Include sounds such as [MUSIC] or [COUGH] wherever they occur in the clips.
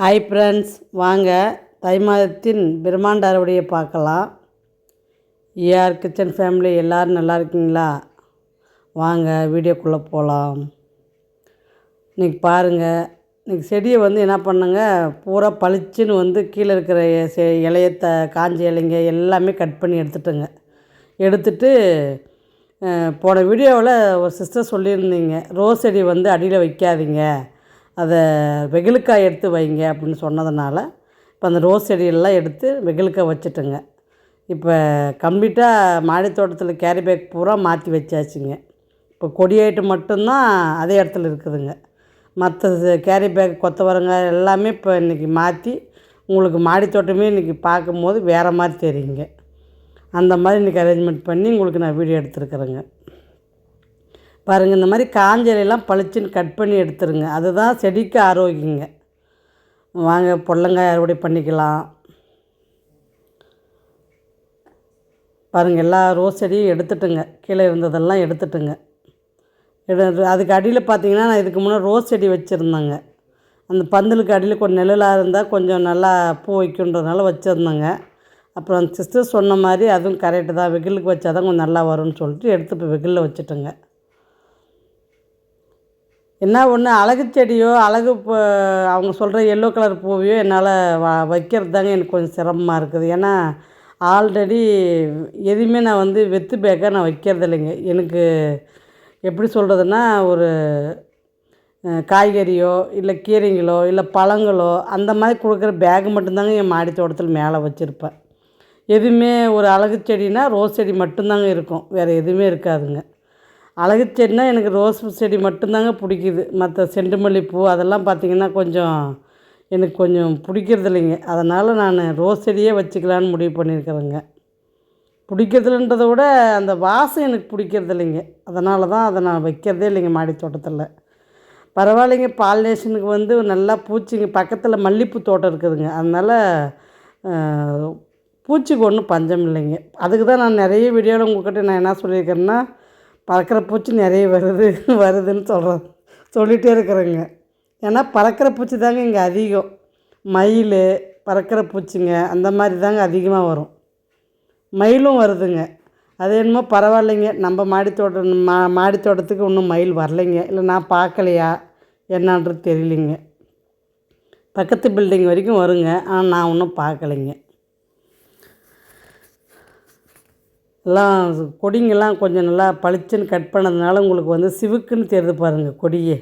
Hi friends வாங்க. தை மாதத்தின் பிரம்மாண்ட அறுவடையை பார்க்கலாம் ஏஆர் கிச்சன் ஃபேமிலி எல்லோரும் நல்லா இருக்கீங்களா? வாங்க வீடியோக்குள்ளே போகலாம் இன்றைக்கி பாருங்கள் இன்றைக்கி செடியை வந்து என்ன பண்ணுங்க? பூரா பளிச்சுன்னு வந்து கீழே இருக்கிற செ இலைய த காஞ்ச இலைங்க எல்லாமே கட் பண்ணி எடுத்துட்டுங்க. எடுத்துட்டு போன வீடியோவில் ஒரு சிஸ்டர் சொல்லியிருந்தீங்க. ரோஸ் செடி வந்து அடியில் வைக்காதீங்க. அதை வெகுளுக்காய் எடுத்து வைங்க அப்படின்னு சொன்னதுனால இப்போ அந்த ரோஸ் செடியெல்லாம் எடுத்து வெகுளுக்காய் வச்சுட்டேங்க. இப்போ கம்ப்ளீட்டாக மாடி தோட்டத்தில் கேரி பேக் பூரா மாற்றி வச்சாச்சுங்க. இப்போ கொடி மட்டும்தான் அதே இடத்துல இருக்குதுங்க. மற்ற கேரி பேக் கொத்தவரங்காய் எல்லாமே இப்போ இன்றைக்கி மாற்றி உங்களுக்கு மாடி தோட்டமே இன்றைக்கி பார்க்கும்போது வேறு மாதிரி தெரியுங்க. அந்த மாதிரி இன்றைக்கி அரேஞ்ச்மெண்ட் பண்ணி உங்களுக்கு நான் வீடியோ எடுத்துருக்குறேங்க. பாருங்கள் இந்த மாதிரி காஞ்சலையெல்லாம் பளிச்சுன்னு கட் பண்ணி எடுத்துருங்க. அதுதான் செடிக்கு ஆரோக்கியங்க. வாங்க பொடலங்காய் அறுவடை பண்ணிக்கலாம். பாருங்கள் எல்லா ரோஸ் செடியும் எடுத்துட்டுங்க. கீழே இருந்ததெல்லாம் எடுத்துட்டுங்க. எடு அதுக்கு அடியில் பார்த்தீங்கன்னா நான் இதுக்கு முன்னே ரோஸ் செடி வச்சுருந்தேங்க. அந்த பந்தலுக்கு அடியில் கொஞ்சம் நிழலாக இருந்தால் கொஞ்சம் நல்லா பூ வைக்குன்றதுனால வச்சுருந்தேங்க. அப்புறம் அந்த சிஸ்டர் சொன்ன மாதிரி அதுவும் கரெக்டு தான். வெகிலுக்கு வச்சா தான் கொஞ்சம் நல்லா வரும்னு சொல்லிட்டு எடுத்து இப்போ வெகிலில் வச்சுட்டேங்க. என்ன ஒன்று அழகு செடியோ அழகு இப்போ அவங்க சொல்கிற எல்லோ கலர் பூவையோ என்னால் வ வைக்கிறது தாங்க எனக்கு கொஞ்சம் சிரமமாக இருக்குது. ஏன்னா ஆல்ரெடி எதுவுமே நான் வந்து வெத்து பேக்காக நான் வைக்கிறது இல்லைங்க எனக்கு எப்படி சொல்கிறதுன்னா ஒரு காய்கறியோ இல்லை கீரைங்களோ இல்லை பழங்களோ அந்த மாதிரி கொடுக்குற பேக் மட்டும்தாங்க என் மாடி தோட்டத்தில் மேலே வச்சுருப்பேன். எதுவுமே ஒரு அழகு செடினா ரோஸ் செடி மட்டும்தாங்க இருக்கும். வேறு எதுவுமே இருக்காதுங்க. அழகு செடினா எனக்கு ரோஸ் செடி மட்டும்தாங்க பிடிக்குது. மற்ற செண்டுமல்லி பூ அதெல்லாம் பார்த்திங்கன்னா கொஞ்சம் எனக்கு கொஞ்சம் பிடிக்கிறது இல்லைங்க. அதனால் நான் ரோஸ் செடியே வச்சுக்கலான்னு முடிவு பண்ணியிருக்கிறேங்க. பிடிக்கிறதுலன்றதை விட அந்த வாசம் எனக்கு பிடிக்கிறது இல்லைங்க. அதனால தான் அதை நான் வைக்கிறதே இல்லைங்க மாடி தோட்டத்தில். பரவாயில்லைங்க பாலினேஷனுக்கு வந்து நல்லா பூச்சிங்க. பக்கத்தில் மல்லிகைப்பூ தோட்டம் இருக்குதுங்க. அதனால் பூச்சிக்கு ஒன்றும் பஞ்சம் இல்லைங்க. அதுக்கு தான் நான் நிறைய வீடியோவில் உங்கள்கிட்ட நான் என்ன சொல்லியிருக்கேன்னா பறக்கிற பூச்சி நிறைய வருது வருதுன்னு சொல்கிறோம் சொல்லிகிட்டே இருக்கிறேங்க. ஏன்னா பறக்கிற பூச்சி தாங்க இங்கே அதிகம். மயில் பறக்கிற பூச்சிங்க அந்த மாதிரி தாங்க அதிகமாக வரும். மயிலும் வருதுங்க. அது என்னமோ பரவாயில்லைங்க. நம்ம மாடி தோட்டம் மா மாடி தோட்டத்துக்கு இன்னும் மயில் வரலைங்க. இல்லை நான் பார்க்கலையா? என்னன்றது தெரியலிங்க. பக்கத்து பில்டிங் வரைக்கும் வருங்க. ஆனால் நான் ஒன்றும் பார்க்கலைங்க. எல்லாம் கொடிங்கெல்லாம் கொஞ்சம் நல்லா பளிச்சுன்னு கட் பண்ணதுனால உங்களுக்கு வந்து சிவுக்குன்னு தெரிது பாருங்கள் கொடியே.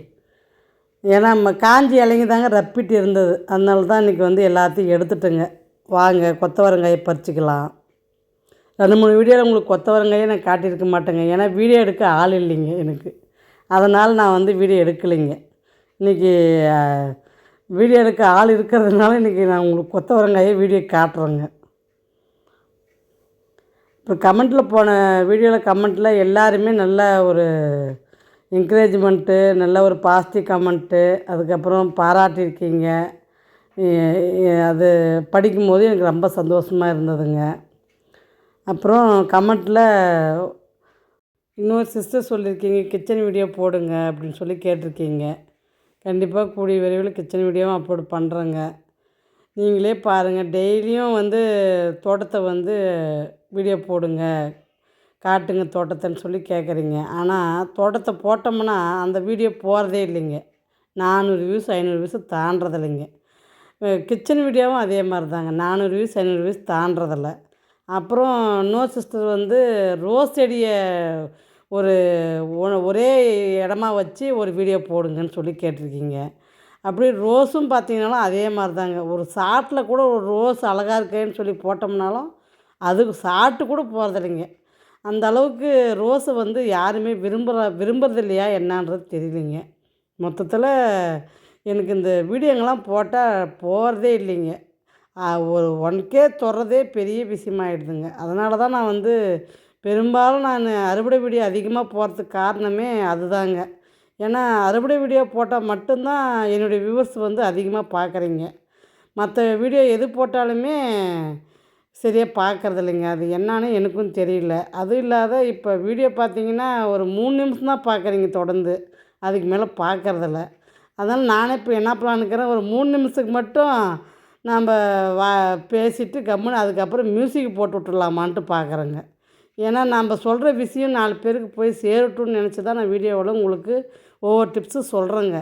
ஏன்னா நம்ம காஞ்சி இலைங்க தாங்க ரப்பிட்டு இருந்தது. அதனால தான் இன்றைக்கி வந்து எல்லாத்தையும் எடுத்துட்டேங்க. வாங்க கொத்தவரங்காயை பறிச்சிக்கலாம். ரெண்டு மூணு வீடியோவில் உங்களுக்கு கொத்தவரங்காயை நான் காட்டியிருக்க மாட்டேங்க. ஏன்னா வீடியோ எடுக்க ஆள் இல்லைங்க எனக்கு. அதனால் நான் வந்து வீடியோ எடுக்கலைங்க. இன்றைக்கி வீடியோ எடுக்க ஆள் இருக்கிறதுனால இன்றைக்கி நான் உங்களுக்கு கொத்தவரங்காயை வீடியோ காட்டுறேங்க. இப்போ கமெண்ட்டில் போன வீடியோவில் கமெண்ட்டில் எல்லாருமே நல்ல ஒரு என்கரேஜ்மெண்ட்டு நல்ல ஒரு பாசிட்டிவ் கமெண்ட்டு அதுக்கப்புறம் பாராட்டியிருக்கீங்க. அது படிக்கும்போது எனக்கு ரொம்ப சந்தோஷமாக இருந்ததுங்க. அப்புறம் கமெண்ட்டில் இன்னொரு சிஸ்டர் சொல்லியிருக்கீங்க கிச்சன் வீடியோ போடுங்க அப்படின்னு சொல்லி கேட்டிருக்கீங்க. கண்டிப்பாக கூடிய விரைவில் கிச்சன் வீடியோவும் அப்லோட் பண்ணுறேங்க நீங்களே பாருங்கள் டெய்லியும் வந்து தோட்டத்தை வந்து வீடியோ போடுங்க காட்டுங்க தோட்டத்தைன்னு சொல்லி கேட்குறீங்க. ஆனால் தோட்டத்தை போட்டோம்னா அந்த வீடியோ போகிறதே இல்லைங்க. நானூறு வியூஸ் ஐநூறு வியூஸ் தாண்டதில்லைங்க கிச்சன் வீடியோவும் அதே மாதிரி தாங்க நானூறு வியூஸ் ஐநூறு வியூஸ் தாண்டதில்ல அப்புறம் இன்னொரு சிஸ்டர் வந்து ரோஸ் செடியை ஒரு ஒ- ஒரே இடமா வச்சு ஒரு வீடியோ போடுங்கன்னு சொல்லி கேட்டிருக்கீங்க. அப்படி ரோஸும் பார்த்தீங்கன்னாலும் அதே மாதிரி தாங்க ஒரு சாட்டில் கூட ஒரு ரோஸ் அழகாக இருக்கேன்னு சொல்லி போட்டோம்னாலும் அதுக்கு சாப்பிட்டு கூட போகிறதில்லைங்க அந்த அளவுக்கு ரோஸை வந்து யாருமே விரும்புகிற விரும்புறது இல்லையா என்னன்றது தெரியலைங்க. மொத்தத்தில் எனக்கு இந்த வீடியோங்கெல்லாம் போட்டால் போகிறதே இல்லைங்க. ஒரு ஒன் கே தொடுறதே பெரிய விஷயமாயிடுதுங்க. அதனால தான் நான் வந்து பெரும்பாலும் நான் அறுவடை வீடியோ அதிகமாக போகிறதுக்கு காரணமே அதுதாங்க. ஏன்னா அறுவடை வீடியோ போட்டால் மட்டும்தான் என்னுடைய வியூவர்ஸ் வந்து அதிகமாக பார்க்குறீங்க மற்ற வீடியோ எது போட்டாலுமே சரியாக பார்க்குறது இல்லைங்க அது என்னான்னு எனக்கும் தெரியல. அதுவும் இல்லாத இப்போ வீடியோ பார்த்தீங்கன்னா ஒரு மூணு நிமிஷம் தான் பார்க்குறீங்க தொடர்ந்து. அதுக்கு மேலே பார்க்கறதில்ல. அதனால் நானே இப்போ என்ன பண்ணலான்னுக்கிறேன் ஒரு மூணு நிமிஷத்துக்கு மட்டும் நம்ம வா பேசிட்டு கம்முன்னு அதுக்கப்புறம் மியூசிக் போட்டு விட்டுறலாமான்ட்டு பார்க்குறேங்க. ஏன்னா நம்ம சொல்கிற விஷயம் நாலு பேருக்கு போய் சேரட்டும்னு நினச்சி தான் நான் வீடியோவில் உங்களுக்கு ஒவ்வொரு டிப்ஸும் சொல்கிறேங்க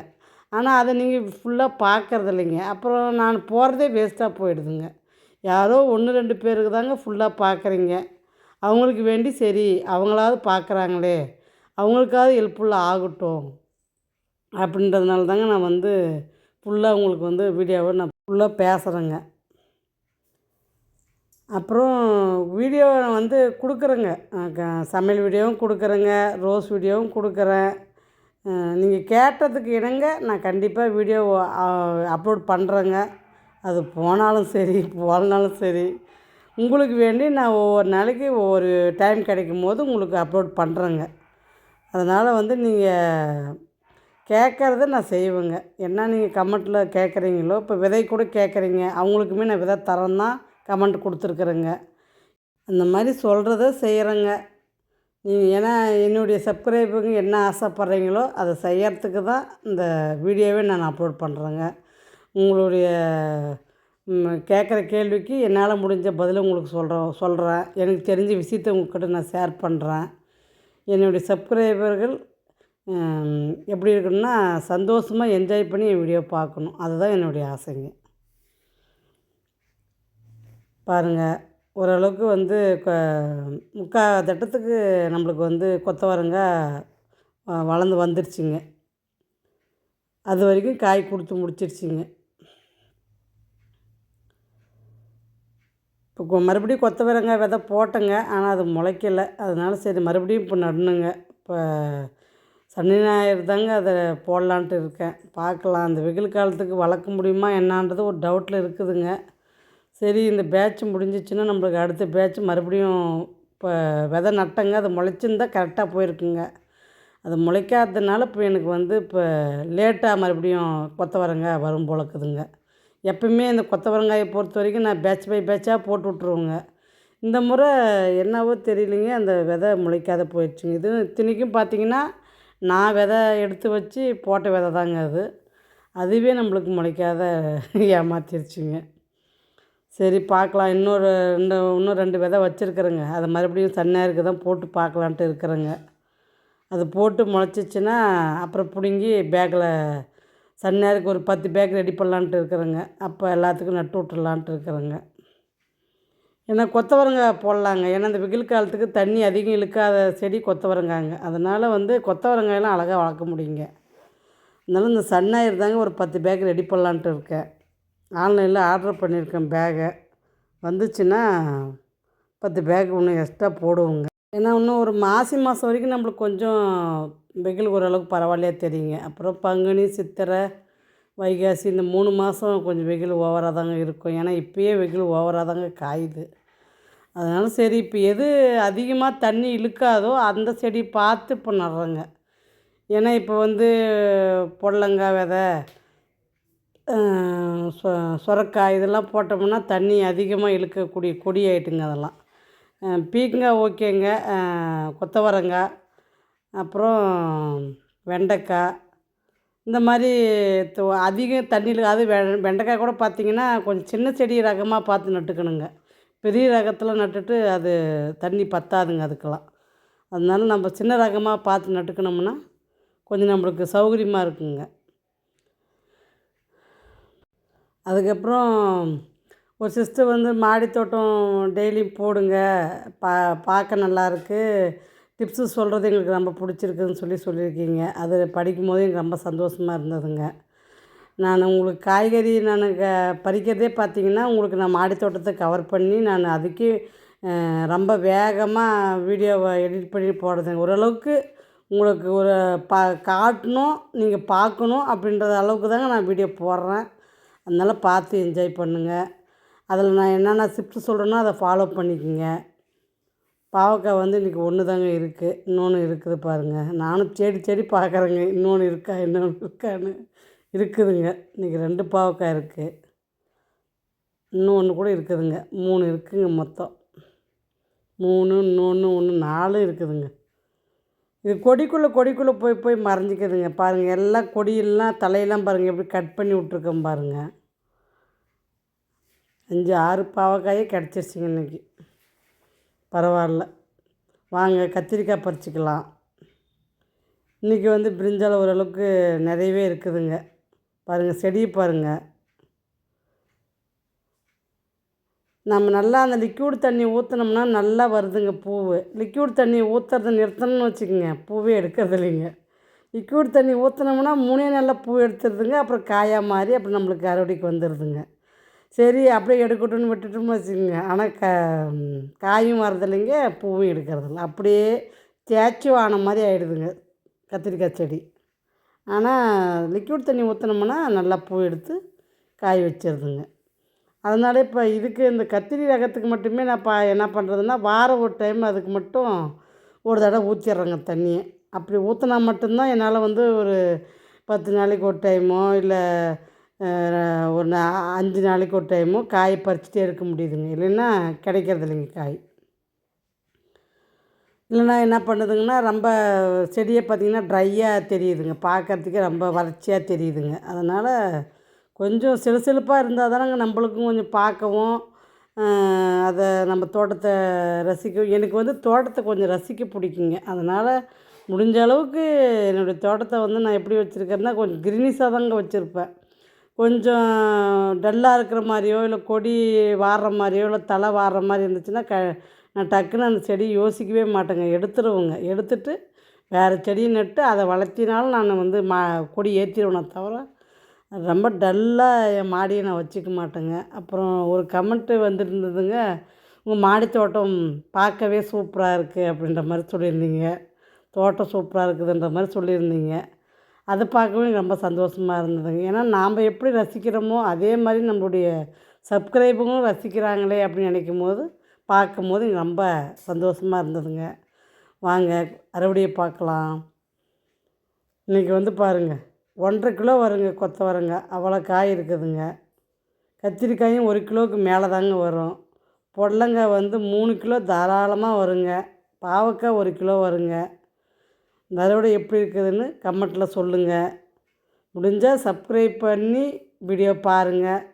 ஆனால் அதை நீங்கள் ஃபுல்லாக பார்க்குறது இல்லைங்க அப்புறம் நான் போகிறதே வேஸ்ட்டாக போயிடுதுங்க. யாரோ ஒன்று ரெண்டு பேருக்கு தாங்க ஃபுல்லாக பார்க்குறீங்க. அவங்களுக்கு வேண்டி சரி அவங்களாவது பார்க்குறாங்களே அவங்களுக்காவது ஹெல்ப்ஃபுல்லாக ஆகட்டும். அப்படின்றதுனால தாங்க நான் வந்து ஃபுல்லாக உங்களுக்கு வந்து வீடியோவை நான் ஃபுல்லாக பேசுகிறேங்க அப்புறம் வீடியோ வந்து கொடுக்குறேங்க. சமையல் வீடியோவும் கொடுக்குறேங்க ரோஸ் வீடியோவும் கொடுக்குறேன். நீங்கள் கேட்டதுக்கு இணங்க நான் கண்டிப்பாக வீடியோ அப்லோட் பண்ணுறேங்க அது போனாலும் சரி போகலனாலும் சரி உங்களுக்கு வேண்டி நான் ஒவ்வொரு நாளைக்கு ஒவ்வொரு டைம் கிடைக்கும் போது உங்களுக்கு அப்லோட் பண்ணுறேங்க அதனால் வந்து நீங்கள் கேட்குறத நான் செய்வேங்க. என்ன நீங்கள் கமெண்ட்டில் கேட்குறீங்களோ இப்போ விதை கூட கேட்குறீங்க அவங்களுக்குமே நான் விதை தரேன் தான் கமெண்ட் கொடுத்துருக்குறேங்க. அந்த மாதிரி சொல்கிறத செய்கிறேங்க நீங்கள் ஏன்னா என்னுடைய சப்ஸ்கிரைபருங்க என்ன ஆசைப்பட்றீங்களோ அதை செய்யறதுக்கு தான் இந்த வீடியோவே நான் அப்லோட் பண்ணுறேங்க உங்களுடைய கேட்குற கேள்விக்கு என்னால் முடிஞ்ச பதிலை உங்களுக்கு சொல்கிறோம் சொல்கிறேன் எனக்கு தெரிஞ்ச விஷயத்த உங்கக்கிட்ட நான் ஷேர் பண்ணுறேன். என்னுடைய சப்ஸ்கிரைபர்கள் எப்படி இருக்குன்னா சந்தோஷமாக என்ஜாய் பண்ணி என் வீடியோ பார்க்கணும். அதுதான் என்னுடைய ஆசைங்க. பாருங்கள் ஓரளவுக்கு வந்து க முக்கால் தட்டத்துக்கு நம்மளுக்கு வந்து கொத்தவரங்காய் வளர்ந்து வந்துருச்சுங்க. அது வரைக்கும் காய் கொடுத்து முடிச்சிருச்சுங்க. இப்போ மறுபடியும் கொத்தவரங்காய் விதை போட்டேங்க ஆனால் அது முளைக்கல. அதனால சரி மறுபடியும் இப்போ நடணுங்க. இப்போ சனி ஞாயிறு தாங்க அதை போடலான்ட்டு இருக்கேன். பார்க்கலாம் அந்த வெயில் காலத்துக்கு வளர்க்க முடியுமா என்னான்றது ஒரு டவுட்டில் இருக்குதுங்க. சரி இந்த பேட்ச் முடிஞ்சிச்சுன்னா நம்மளுக்கு அடுத்த பேட்ச் மறுபடியும் இப்போ விதை நட்டங்க. அது முளைச்சிருந்தா கரெக்டாக போயிருக்குங்க. அது முளைக்காததுனால இப்போ எனக்கு வந்து இப்போ லேட்டாக மறுபடியும் கொத்தவரங்காய் வரும் போல இருக்குதுங்க. எப்பயுமே இந்த கொத்தவரங்காயை பொறுத்த வரைக்கும் நான் பேட்ச் பை பேட்சாக போட்டு விட்ருவோங்க இந்த முறை என்னவோ தெரியலைங்க அந்த விதை முளைக்காத போயிடுச்சுங்க. இது இத்தனைக்கும் பார்த்தீங்கன்னா நான் விதை எடுத்து வச்சு போட்ட விதை தாங்க அது. அதுவே நம்மளுக்கு முளைக்காத [LAUGHS] ஏமாத்திருச்சுங்க. சரி பார்க்கலாம். இன்னொரு ரெண்டு இன்னும் ரெண்டு விதை வச்சுருக்குறேங்க. அதை மறுபடியும் சன்னேருக்கு தான் போட்டு பார்க்கலான்ட்டு இருக்கிறேங்க. அது போட்டு முளைச்சிச்சின்னா அப்புறம் பிடுங்கி பேக்கில் சன்னேருக்கு ஒரு பத்து பேக் ரெடி பண்ணலான்ட்டு இருக்கிறேங்க. அப்போ எல்லாத்துக்கும் நட்டு விட்டுறலான்ட்டு இருக்கிறேங்க. ஏன்னா கொத்தவரங்காய் போடலாங்க. ஏன்னா இந்த வெயில் காலத்துக்கு தண்ணி அதிகம் இழுக்காத செடி கொத்தவரங்காங்க. அதனால் வந்து கொத்தவரங்காயெல்லாம் அழகாக வளர்க்க முடியுங்க. அதனால இந்த சன்னாயிரு தாங்க ஒரு பத்து பேக் ரெடி பண்ணலான்ட்டு இருக்கேன். ஆன்லைனில் ஆர்டர் பண்ணியிருக்கேன் பேகை. வந்துச்சுன்னா பத்து பேக் ஒன்று எக்ஸ்ட்ரா போடுவோங்க. ஏன்னா இன்னும் ஒரு மாசி மாதம் வரைக்கும் நம்மளுக்கு கொஞ்சம் வெயில் ஓரளவுக்கு பரவாயில்லையா தெரியுங்க. அப்புறம் பங்குனி சித்திரை வைகாசி இந்த மூணு மாதம் கொஞ்சம் வெயில் ஓவராக தாங்க இருக்கும். ஏன்னா இப்போயே வெயில் ஓவராக தாங்க காயுது. அதனால சரி இப்போ எது அதிகமாக தண்ணி இழுக்காதோ அந்த செடி பார்த்து இப்போ நடுறேங்க. ஏன்னா இப்போ வந்து புடலங்காய் விதை சொ சொரக்காய் இதெல்லாம் போட்டோம்னா தண்ணி அதிகமாக இழுக்கக்கூடிய கொடி ஆகிட்டுங்க அதெல்லாம். பீக்கங்காய் ஓகேங்க. கொத்தவரங்காய் அப்புறம் வெண்டைக்காய் இந்த மாதிரி தோ அதிக தண்ணியில் அது வெ வெண்டைக்காய் கூட பார்த்திங்கன்னா கொஞ்சம் சின்ன செடி ரகமாக பார்த்து நட்டுக்கணுங்க. பெரிய ரகத்தில் நட்டுட்டு அது தண்ணி பத்தாதுங்க அதுக்கெல்லாம். அதனால நம்ம சின்ன ரகமாக பார்த்து நட்டுக்கணும்னா கொஞ்சம் நம்மளுக்கு சௌகரியமாக இருக்குங்க. அதுக்கப்புறம் ஒரு சிஸ்டர் வந்து மாடித்தோட்டம் டெய்லியும் போடுங்க. பா பார்க்க நல்லாயிருக்கு. டிப்ஸு சொல்கிறது எங்களுக்கு ரொம்ப பிடிச்சிருக்குன்னு சொல்லி சொல்லியிருக்கீங்க. அது படிக்கும் போது எனக்கு ரொம்ப சந்தோஷமாக இருந்ததுங்க. நான் உங்களுக்கு காய்கறி நான் க பறிக்கிறதே பார்த்தீங்கன்னா உங்களுக்கு நான் மாடித்தோட்டத்தை கவர் பண்ணி நான் அதுக்கு ரொம்ப வேகமாக வீடியோவை எடிட் பண்ணி போடுறதுங்க. ஓரளவுக்கு உங்களுக்கு ஒரு பா காட்டணும் நீங்கள் பார்க்கணும் அப்படின்றது அளவுக்கு தாங்க நான் வீடியோ போடுறேன். அதனால் பார்த்து என்ஜாய் பண்ணுங்கள் அதில் நான் என்னென்ன டிப்ஸ் சொல்கிறேனோ அதை ஃபாலோ பண்ணிக்கோங்க. பாவக்காய் வந்து இன்றைக்கி ஒன்று தாங்க இருக்குது இன்னொன்று இருக்குது பாருங்கள் நானும் தேடி தேடி பார்க்குறேங்க இன்னொன்று இருக்கா இன்னொன்று இருக்கான்னு. இருக்குதுங்க. இன்றைக்கி ரெண்டு பாவக்காய் இருக்குது இன்னும் ஒன்று கூட இருக்குதுங்க. மூணு இருக்குதுங்க மொத்தம். மூணு இன்னொன்று ஒன்று நாலு இருக்குதுங்க. இது கொடிக்குள்ளே கொடிக்குள்ளே போய் போய் மறைஞ்சிக்குதுங்க. பாருங்கள் எல்லாம் கொடியெல்லாம் தலையெல்லாம் பாருங்கள் எப்படி கட் பண்ணி விட்ருக்கோம் பாருங்கள் அஞ்சு ஆறு பாவக்காயே கிடச்சிருச்சுங்க இன்றைக்கி பரவாயில்ல. வாங்க கத்திரிக்காய் பறிச்சிக்கலாம். இன்றைக்கி வந்து பிரிஞ்சால் ஓரளவுக்கு நிறையவே இருக்குதுங்க. பாருங்கள் செடியை பாருங்கள் நம்ம நல்லா அந்த லிக்யூட் தண்ணி ஊற்றினோம்னா நல்லா வருதுங்க பூவு. லிக்யூட் தண்ணி ஊற்றுறத நிறுத்தணும்னு வச்சுக்கோங்க. பூவே எடுக்கிறது இல்லைங்க. லிக்யூட் தண்ணி ஊற்றினோம்னா மூணே நல்லா பூ எடுத்துருதுங்க அப்புறம் காயாக மாறி அப்புறம் நம்மளுக்கு அறுவடைக்கு வந்துடுதுங்க. சரி அப்படியே எடுக்கட்டும்னு விட்டுட்டோம்னு வச்சுக்கோங்க. ஆனால் க காயும் வரதில்லைங்க பூவும் எடுக்கிறதில்ல. அப்படியே ஸ்டாச்சு ஆன மாதிரி ஆகிடுதுங்க கத்திரிக்காய் செடி. ஆனால் லிக்விட் தண்ணி ஊற்றினோம்னா நல்லா பூ எடுத்து காய வச்சிருதுங்க. அதனால இப்போ இதுக்கு இந்த கத்திரி ரகத்துக்கு மட்டுமே நான் பா என்ன பண்ணுறதுன்னா வாரம் ஒரு டைம் அதுக்கு மட்டும் ஒரு தடவை ஊற்றிடுறேங்க தண்ணியை. அப்படி ஊற்றினா மட்டும்தான் என்னால் வந்து ஒரு பத்து நாளைக்கு ஒரு டைமோ இல்லை ஒரு நா அஞ்சு நாளைக்கு ஒரு டைமும் காயை பறிச்சுட்டே இருக்க முடியுதுங்க. இல்லைன்னா கிடைக்கிறது இல்லைங்க காய். இல்லைன்னா என்ன பண்ணுதுங்கன்னா ரொம்ப செடியை பார்த்திங்கன்னா ட்ரையாக தெரியுதுங்க. பார்க்கறதுக்கே ரொம்ப வறட்சியாக தெரியுதுங்க. அதனால் கொஞ்சம் சிலுசிலுப்பாக இருந்தால் தானங்க நம்மளுக்கும் கொஞ்சம் பார்க்கவும் அதை நம்ம தோட்டத்தை ரசிக்க எனக்கு வந்து தோட்டத்தை கொஞ்சம் ரசிக்க பிடிக்குங்க. அதனால் முடிஞ்ச அளவுக்கு என்னுடைய தோட்டத்தை வந்து நான் எப்படி வச்சுருக்கேன்னா கொஞ்சம் கிரீனிஷாக தாங்க வச்சுருப்பேன். கொஞ்சம் டல்லாக இருக்கிற மாதிரியோ இல்லை கொடி வாடுற மாதிரியோ இல்லை தலை வாடுற மாதிரி இருந்துச்சுன்னா க நான் டக்குன்னு அந்த செடி யோசிக்கவே மாட்டேங்க. எடுத்துருவேங்க. எடுத்துட்டு வேறு செடியை நட்டு அதை வளர்த்தினாலும் நான் வந்து மா கொடி ஏற்றிடுவேனே தவிர ரொம்ப டல்லாக என் மாடியை நான் வச்சுக்க மாட்டேங்க. அப்புறம் ஒரு கமெண்ட்டு வந்துருந்ததுங்க உங்கள் மாடி தோட்டம் பார்க்கவே சூப்பராக இருக்குது அப்படின்ற மாதிரி சொல்லியிருந்தீங்க. தோட்டம் சூப்பராக இருக்குதுன்ற மாதிரி சொல்லியிருந்தீங்க. அதை பார்க்கவே ரொம்ப சந்தோஷமாக இருந்ததுங்க. ஏன்னா நாம் எப்படி ரசிக்கிறோமோ அதே மாதிரி நம்மளுடைய சப்ஸ்கிரைபரும் ரசிக்கிறாங்களே அப்படின்னு நினைக்கும் போது பார்க்கும் போது ரொம்ப சந்தோஷமாக இருந்ததுங்க. வாங்க அறுவடையை பார்க்கலாம். இன்றைக்கி வந்து பாருங்கள் ஒன்றரை கிலோ வருங்க கொத்தவரங்க அவ்வளோ காய் இருக்குதுங்க. கத்திரிக்காயும் ஒரு கிலோவுக்கு மேலே தாங்க வரும். புடலங்காய் வந்து மூணு கிலோ தாராளமாக வருங்க. பாவக்காய் ஒரு கிலோ வருங்க. இந்த அறுவடை எப்படி இருக்குதுன்னு கமெண்ட்டில் சொல்லுங்கள் முடிஞ்சால் சப்ஸ்கிரைப் பண்ணி வீடியோ பாருங்கள்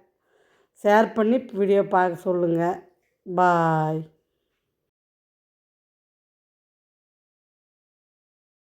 ஷேர் பண்ணி வீடியோ பார்க்க சொல்லுங்கள் பாய்